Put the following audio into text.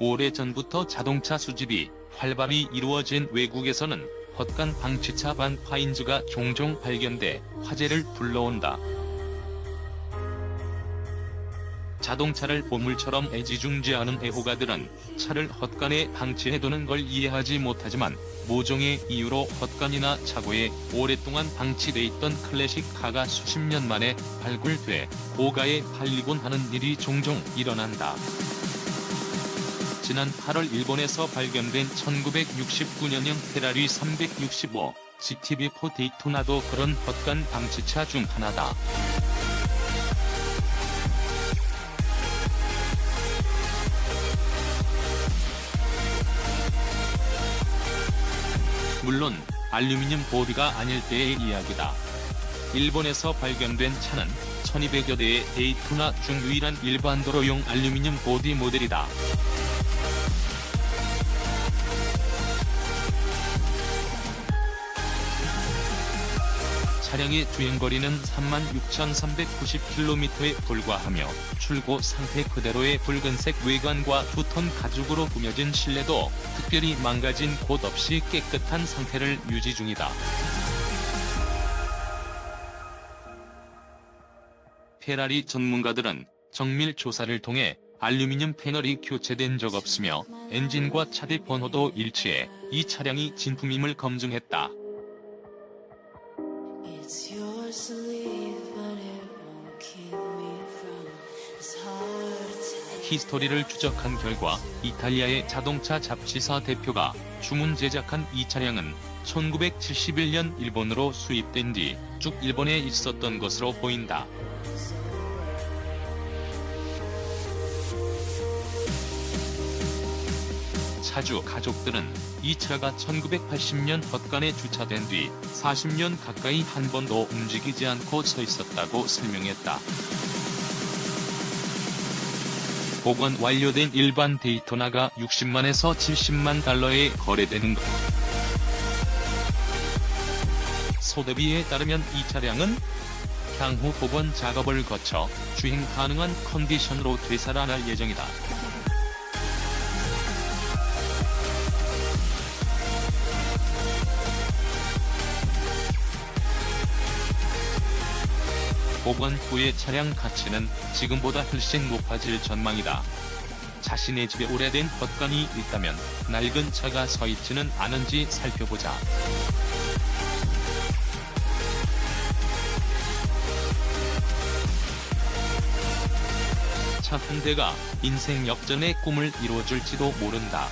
오래전부터 자동차 수집이 활발히 이루어진 외국에서는 헛간 방치차 반 파인즈가 종종 발견돼 화제를 불러온다. 자동차를 보물처럼 애지중지하는 애호가들은 차를 헛간에 방치해두는 걸 이해하지 못하지만 모종의 이유로 헛간이나 차고에 오랫동안 방치돼 있던 클래식 카가 수십 년 만에 발굴돼 고가에 팔리곤 하는 일이 종종 일어난다. 지난 8월 일본에서 발견된 1969년형 페라리 365 GTB4 데이토나도 그런 헛간 방치차 중 하나다. 물론 알루미늄 보디가 아닐 때의 이야기다. 일본에서 발견된 차는 1200여 대의 데이토나 중 유일한 일반 도로용 알루미늄 보디 모델이다. 차량의 주행거리는 36,390km에 불과하며 출고 상태 그대로의 붉은색 외관과 두톤 가죽으로 꾸며진 실내도 특별히 망가진 곳 없이 깨끗한 상태를 유지 중이다. 페라리 전문가들은 정밀 조사를 통해 알루미늄 패널이 교체된 적 없으며 엔진과 차대 번호도 일치해 이 차량이 진품임을 검증했다. 히스토리를 추적한 결과 이탈리아의 자동차 잡지사 대표가 주문 제작한 이 차량은 1971년 일본으로 수입된 뒤 쭉 일본에 있었던 것으로 보인다. 차주 가족들은 이 차가 1980년 헛간에 주차된 뒤 40년 가까이 한 번도 움직이지 않고 서 있었다고 설명했다. 복원 완료된 일반 데이토나가 60만에서 70만 달러에 거래되는 것. 소대비에 따르면 이 차량은 향후 복원 작업을 거쳐 주행 가능한 컨디션으로 되살아날 예정이다. 복원 후의 차량 가치는 지금보다 훨씬 높아질 전망이다. 자신의 집에 오래된 헛간이 있다면 낡은 차가 서 있지는 않은지 살펴보자. 차 한 대가 인생 역전의 꿈을 이루어줄지도 모른다.